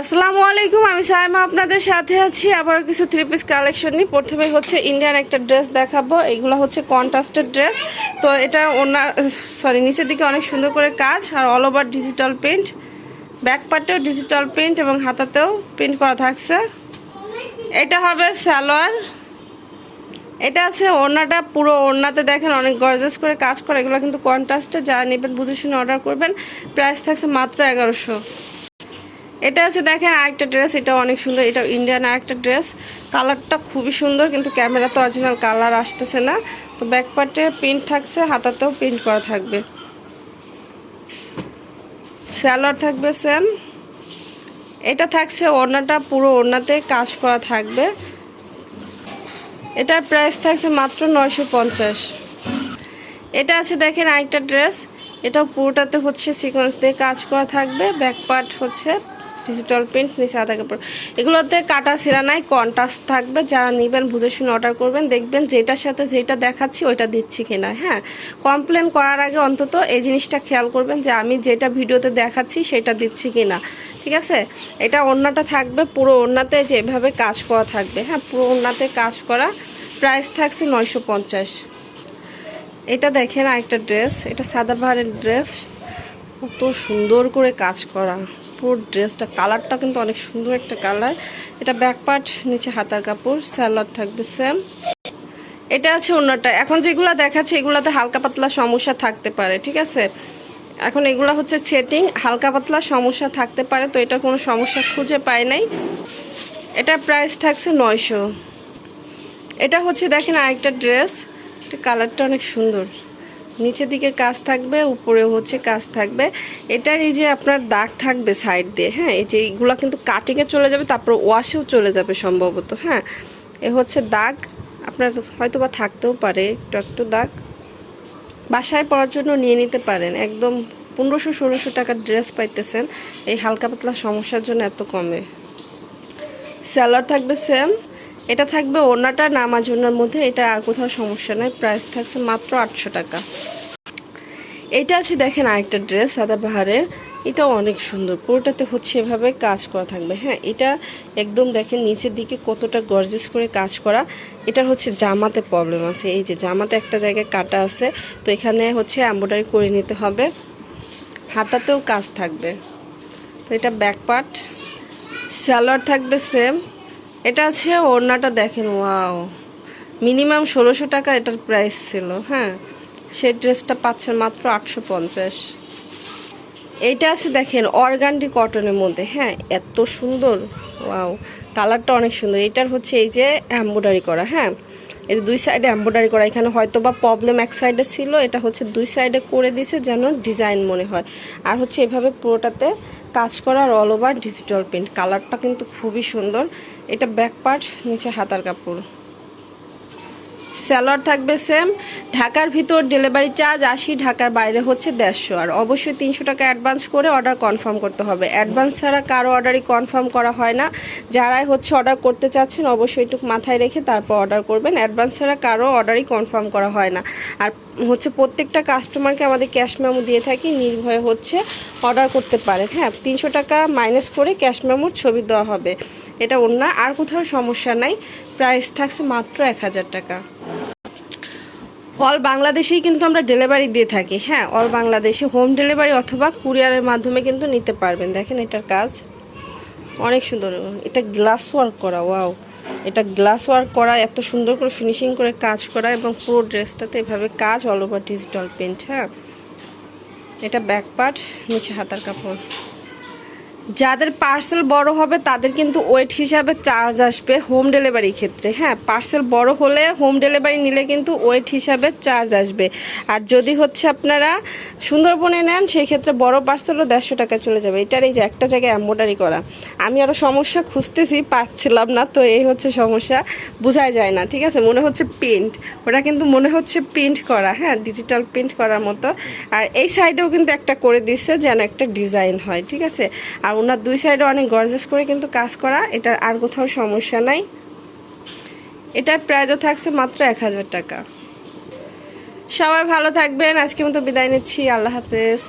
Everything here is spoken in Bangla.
আসসালামু আলাইকুম, আমি সাইমা আপনাদের সাথে আছি। আবার কিছু থ্রি পিস কালেকশন নিয়ে। প্রথমে হচ্ছে ইন্ডিয়ান একটা ড্রেস দেখাবো। এগুলো হচ্ছে কন্ট্রাস্টেড ড্রেস তো এটা ওনার সরি নিচের দিকে অনেক সুন্দর করে কাজ। আর all over digital print back পার্টেও digital print এবং হাতাতেও প্রিন্ট করা থাকছে। এটা হবে সালোয়ার। এটা আছে ওড়নাটা। পুরো ওড়নাতে দেখেন অনেক গর্জাস করে কাজ করে। এগুলো কিন্তু কন্ট্রাস্টে যারা নেবেন, বুঝে শুনে অর্ডার করবেন। প্রাইস থাকছে মাত্র এগারোশো। এটা আছে দেখেন আরেকটা ড্রেস এটা অনেক সুন্দর এটা ইন্ডিয়ান আরেকটা ড্রেস কালারটা খুবই সুন্দর, কিন্তু ক্যামেরা তো অরিজিনাল কালার আসতেছে না। তো ব্যাক পার্টে প্রিন্ট থাকছে, হাতাতেও প্রিন্ট করা থাকবে। স্যালোয়ার থাকবে সেম এটা থাকছে ওড়নাটা, পুরো ওড়নাতে কাজ করা থাকবে। এটার প্রাইস থাকছে মাত্র নয়শো পঞ্চাশ। এটা আছে দেখেন আরেকটা ড্রেস এটা পুরোটাতে হচ্ছে সিকোয়েন্স দিয়ে কাজ করা থাকবে। ব্যাক পার্ট হচ্ছে ডিজিটাল প্রিন্ট, নিচে আধা কাপড়। এগুলোতে কাটা সিরা নাই কন্ট্রাস্ট থাকবে। যারা নেবেন, বুঝে শুনে অর্ডার করবেন। দেখবেন যেটার সাথে যেটা দেখাচ্ছি, ওইটা দিচ্ছি কিনা হ্যাঁ? কমপ্লেন করার আগে অন্তত এই জিনিসটা খেয়াল করবেন যে আমি যেটা ভিডিওতে দেখাচ্ছি, সেটা দিচ্ছি কিনা। ঠিক আছে? এটা ওড়নাটা থাকবে, পুরো ওড়নাতে যেভাবে কাজ করা থাকবে হ্যাঁ? পুরো ওড়নাতে কাজ করা। প্রাইস থাকছে নয়শো পঞ্চাশ। এটা দেখেন আরেকটা ড্রেস এটা সাদা পাহাড়ের ড্রেস কত সুন্দর করে কাজ করা। পুরো ড্রেসটা কালারটা কিন্তু অনেক সুন্দর একটা কালার এটা ব্যাক পার্ট নিচে হাতার কাপড় স্যালাড থাকবে সেম এটা আছে অন্যটা। এখন যেগুলো দেখাচ্ছে, এগুলাতে হালকা পাতলা সমস্যা থাকতে পারে, ঠিক আছে? এখন এগুলো হচ্ছে সেটিং হালকা পাতলা সমস্যা থাকতে পারে, তো এটা কোনো সমস্যা খুঁজে পায় নাই। এটা প্রাইস থাকছে নয়শো। এটা হচ্ছে, দেখেন আরেকটা ড্রেস এটা কালারটা অনেক সুন্দর। নিচের দিকে কাজ থাকবে উপরে হচ্ছে কাজ থাকবে। এটার এই যে আপনার দাগ থাকবে সাইড দিয়ে হ্যাঁ এই যে এইগুলো কিন্তু কাটিংয়ে চলে যাবে, তারপর ওয়াশেও চলে যাবে সম্ভবত হ্যাঁ। এ হচ্ছে দাগ, আপনার হয়তো বা থাকতেও পারে, একটু একটু দাগ। বাসায় পরার জন্য নিয়ে নিতে পারেন, একদম পনেরোশো, ষোলোশো টাকার ড্রেস পাইতেছেন। এই হালকা পাতলা সমস্যার জন্য এত কমে। স্যালার থাকবে সেম এটা থাকবে ওনাটা নামাজ ওনার মধ্যে, এটা আর কোথাও সমস্যা নাই প্রাইস থাকছে মাত্র আটশো টাকা। এটা আছে দেখেন আরেকটা ড্রেস সাদা পাহাড়ের। এটাও অনেক সুন্দর, পুরোটাতে হচ্ছে এভাবে কাজ করা থাকবে। হ্যাঁ এটা একদম দেখেন নিচের দিকে কতটা গর্জেস করে কাজ করা। এটা হচ্ছে জামাতে প্রবলেম আছে। এই যে জামাতে একটা জায়গায় কাটা আছে, তো এখানে হচ্ছে এম্ব্রয়ডারি করে নিতে হবে। হাতাতেও কাজ থাকবে। তো এটা ব্যাক পার্ট স্যালোয়ার থাকবে সেম এটা আছে, ওড়নাটা দেখেন, ওয়াও। মিনিমাম ষোলোশো টাকা এটার প্রাইস ছিল হ্যাঁ? সে ড্রেসটা পাচ্ছেন মাত্র আটশো পঞ্চাশ। এইটা আছে, দেখেন, অর্গানডি কটনের মধ্যে হ্যাঁ? এত সুন্দর, ওয়াও। কালারটা অনেক সুন্দর। এটার হচ্ছে এই যে এম্ব্রয়ডারি করা হ্যাঁ? যে দুই সাইডে এম্ব্রয়ডারি করা। এখানে হয়তো বা প্রবলেম এক সাইডে ছিল, এটা হচ্ছে দুই সাইডে করে দিছে যেন ডিজাইন মনে হয়। আর হচ্ছে এভাবে পুরোটাতে কাজ করা অল ওভার ডিজিটাল প্রিন্ট কালারটা কিন্তু খুবই সুন্দর। এটা ব্যাক পার্ট নিচে হাতার কাপড়। স্যালাড থাকবে সেম ঢাকার ভিতর ডেলিভারি চার্জ আশি, ঢাকার বাইরে হচ্ছে দেড়শো। আর অবশ্যই তিনশো টাকা অ্যাডভান্স করে অর্ডার কনফার্ম করতে হবে। অ্যাডভান্স ছাড়া কারও অর্ডারই কনফার্ম করা হয় না। যারাই হচ্ছে অর্ডার করতে চাচ্ছেন, অবশ্যই একটু মাথায় রেখে তারপর অর্ডার করবেন। অ্যাডভান্স ছাড়া কারও অর্ডারই কনফার্ম করা হয় না। আর হচ্ছে প্রত্যেকটা কাস্টমারকে আমাদের ক্যাশ মেমো দিয়ে থাকি, নির্ভয়ে হচ্ছে অর্ডার করতে পারে হ্যাঁ তিনশো টাকা মাইনাস করে ক্যাশ মেমোর ছবি দেওয়া হবে। এটা অন্য আর কোথাও সমস্যা নাই। প্রাইস থাকছে মাত্র এক হাজার টাকা। অল বাংলাদেশেই কিন্তু আমরা ডেলিভারি দিয়ে থাকি। হ্যাঁ অল বাংলাদেশে হোম ডেলিভারি অথবা কুরিয়ারের মাধ্যমে কিন্তু নিতে পারবেন। দেখেন এটার কাজ। অনেক সুন্দর। এটা গ্লাস ওয়ার্ক করা ওয়াও এটা গ্লাস ওয়ার্ক করা, এত সুন্দর করে ফিনিশিং করে কাজ করা এবং পুরো ড্রেসটাতে এভাবে কাজ অল ওভার ডিজিটাল পেন্ট হ্যাঁ। এটা ব্যাক পার্ট নিচে হাতার কাপড়। যাদের পার্সেল বড় হবে, তাদের কিন্তু ওয়েট হিসাবে চার্জ আসবে হোম ডেলিভারি ক্ষেত্রে। হ্যাঁ পার্সেল বড় হলে হোম ডেলিভারি নিলে কিন্তু ওয়েট হিসাবে চার্জ আসবে। আর যদি হচ্ছে আপনারা সুন্দরবনে নেন, সেই ক্ষেত্রে বড় পার্সেলও দেড়শো টাকা চলে যাবে। এটার এই যে একটা জায়গায় এম্ব্রয়ডারি করা। আমি আরও সমস্যা খুঁজতেছি, পাচ্ছিলাম না, তো এই হচ্ছে সমস্যা। বোঝাই যায় না, ঠিক আছে? মনে হচ্ছে প্রিন্ট ওটা কিন্তু মনে হচ্ছে প্রিন্ট করা হ্যাঁ? ডিজিটাল প্রিন্ট করার মতো। আর এই সাইডেও কিন্তু একটা করে দিচ্ছে যেন একটা ডিজাইন হয়, ঠিক আছে? আর ওনার দুই সাইডে অনেক গর্জেস করে কিন্তু কাজ করা, এটার আর কোথাও সমস্যা নাই। এটার প্রাইজও থাকছে মাত্র এক হাজার টাকা। সবাই ভালো থাকবেন আজকে মতো বিদায় নিচ্ছি, আল্লাহ হাফেজ।